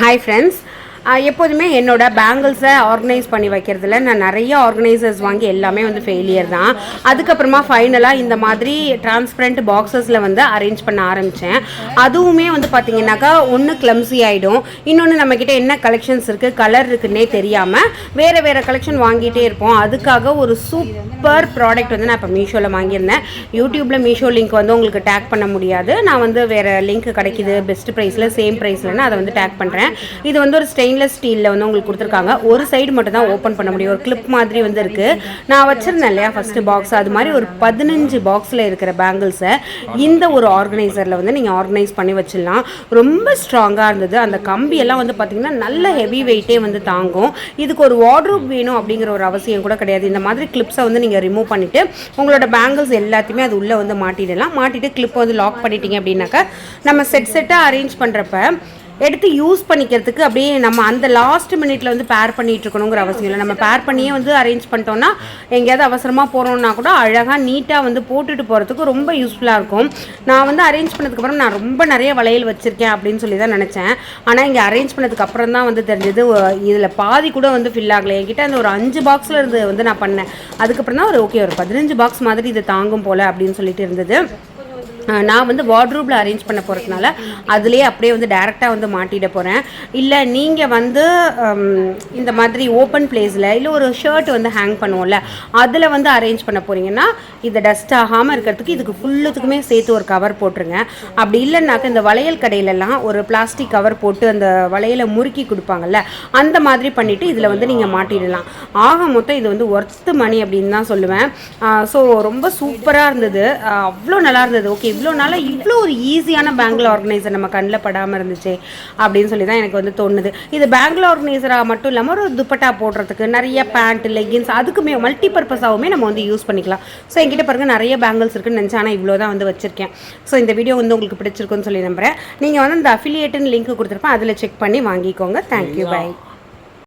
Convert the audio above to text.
Hi friends எப்போதுமே என்னோட பேங்கிள்ஸை organise பண்ணி வைக்கிறதுல நான் நிறைய ஆர்கனைசர்ஸ் வாங்கி எல்லாமே வந்து ஃபெயிலியர் தான். அதுக்கப்புறமா ஃபைனலாக இந்த மாதிரி டிரான்ஸ்பரண்ட் பாக்ஸஸில் வந்து அரேஞ்ச் பண்ண ஆரம்பித்தேன் அதுவுமே வந்து பார்த்தீங்கன்னாக்கா ஒன்று கிளம்ஸி ஆகிடும் இன்னொன்று நம்மக்கிட்ட என்ன கலெக்ஷன்ஸ் இருக்குது கலர் இருக்குன்னே தெரியாமல் வேறு வேறு கலெக்ஷன் வாங்கிட்டே இருப்போம். அதுக்காக ஒரு சூப்பர் ப்ராடக்ட் வந்து நான் இப்போ மீஷோவில் வாங்கியிருந்தேன். யூடியூப்பில் மீஷோ லிங்க் வந்து உங்களுக்கு டேக் பண்ண முடியாது. நான் வந்து வேறு லிங்க் கிடைக்குது பெஸ்ட் ப்ரைஸில் சேம் ப்ரைஸ்லன்னு அதை வந்து டேக் பண்ணுறேன் இது வந்து ஒரு ஸ்டெயின் ஸ்டெயின்லெஸ் ஸ்டீலில் வந்து உங்களுக்கு கொடுத்துருக்காங்க. ஒரு சைடு மட்டும் தான் ஓப்பன் பண்ண முடியும். ஒரு கிளிப் மாதிரி வந்து இருக்குது நான் வச்சுருந்தேன் இல்லையா ஃபஸ்ட்டு பாக்ஸ் அது மாதிரி ஒரு பதினஞ்சு பாக்ஸில் இருக்கிற பேங்கிள்ஸை இந்த ஒரு ஆர்கனைசரில் வந்து நீங்கள் ஆர்கனைஸ் பண்ணி வச்சிடலாம். ரொம்ப ஸ்ட்ராங்காக இருந்தது. அந்த கம்பியெல்லாம் வந்து பார்த்திங்கன்னா நல்ல ஹெவி வெயிட்டே வந்து தாங்கும். இதுக்கு ஒரு வார்ட்ரூப் வேணும் அப்படிங்கிற ஒரு அவசியம் கூட கிடையாது. இந்த மாதிரி கிளிப்ஸை வந்து நீங்கள் ரிமூவ் பண்ணிவிட்டு உங்களோட பேங்கிள்ஸ் எல்லாத்தையுமே அது உள்ளே வந்து மாட்டிடலாம். மாட்டிட்டு கிளிப் வந்து லாக் பண்ணிட்டீங்க அப்படின்னாக்கா நம்ம செட் செட்டாக அரேஞ்ச் பண்ணுறப்ப எடுத்து யூஸ் பண்ணிக்கிறதுக்கு அப்படியே நம்ம அந்த லாஸ்ட் மினிட்ல வந்து பேர் பண்ணிட்டு இருக்கணுங்கிற அவசியம் இல்லை. நம்ம பேர் பண்ணியே வந்து அரேஞ்ச் பண்ணிட்டோம்னா எங்கேயாவது அவசரமாக போகிறோம்னா கூட அழகாக நீட்டாக வந்து போட்டுட்டு போகிறதுக்கு ரொம்ப யூஸ்ஃபுல்லாக இருக்கும். நான் வந்து அரேஞ்ச் பண்ணதுக்கப்புறம் நான் ரொம்ப நிறைய வளையல் வச்சுருக்கேன் அப்படின்னு சொல்லி தான் நினச்சேன். ஆனால் இங்கே அரேஞ்ச் பண்ணதுக்கு அப்புறம் தான் வந்து தெரிஞ்சது இதில் பாதி கூட வந்து ஃபில் ஆகலை. என்கிட்ட அந்த ஒரு அஞ்சு பாக்ஸில் இருந்து வந்து நான் பண்ணேன். அதுக்கப்புறம் தான் ஒரு ஓகே ஒரு பதினஞ்சு பாக்ஸ் மாதிரி இது தாங்கும் போல் அப்படின்னு சொல்லிட்டு இருந்தது. நான் வந்து வார்ட்ரூப்பில் அரேஞ்ச் பண்ண போகிறதுனால அதுலேயே அப்படியே வந்து டேரெக்டாக வந்து மாட்டிட போகிறேன் இல்லை நீங்கள் வந்து இந்த மாதிரி ஓப்பன் பிளேஸில் இல்லை ஒரு ஷர்ட் வந்து ஹேங் பண்ணுவோம்ல அதில் வந்து அரேஞ்ச் பண்ண போகிறீங்கன்னா இதை டஸ்ட் ஆகாமல் இருக்கிறதுக்கு இதுக்கு ஃபுல்லுத்துக்குமே சேர்த்து ஒரு கவர் போட்டுருங்க. அப்படி இல்லைனாக்கா இந்த வளையல் கடையிலலாம் ஒரு பிளாஸ்டிக் கவர் போட்டு அந்த வளையலை முறுக்கி கொடுப்பாங்கல்ல அந்த மாதிரி பண்ணிவிட்டு இதில் வந்து நீங்கள் மாட்டிடலாம். ஆக மொத்தம் இது வந்து ஒர்த்து மணி அப்படின்னு தான் சொல்லுவேன். ஸோ ரொம்ப சூப்பராக இருந்தது. அவ்வளோ நல்லா இருந்தது. ஓகே இவ்வளோ நாளாக இவ்வளோ ஒரு ஈஸியான பேங்கிள் ஆர்கனைசர் நம்ம கண்ணில் படாமல் இருந்துச்சு அப்படின்னு சொல்லி தான் எனக்கு வந்து தோணுது. இது பேங்கிள் ஆர்கனைசராக மட்டும் இல்லாமல் ஒரு துப்பட்டா போடுறதுக்கு நிறைய பேண்ட் லெகின்ஸ் அதுக்குமே மல்டி பர்பஸாகவுமே நம்ம வந்து யூஸ் பண்ணிக்கலாம். ஸோ என்கிட்ட பாருங்க நிறைய பேங்கிள்ஸ் இருக்குன்னு நினச்சேன் ஆனால் இவ்வளோ தான் வந்து வச்சிருக்கேன். ஸோ இந்த வீடியோ வந்து உங்களுக்கு பிடிச்சிருக்குன்னு சொல்லி நம்புறேன். நீங்கள் வந்து இந்த அஃபிலியேட்டுன்னு லிங்க் கொடுத்துருப்பேன் அதில் செக் பண்ணி வாங்கிக்கோங்க. Thank you bye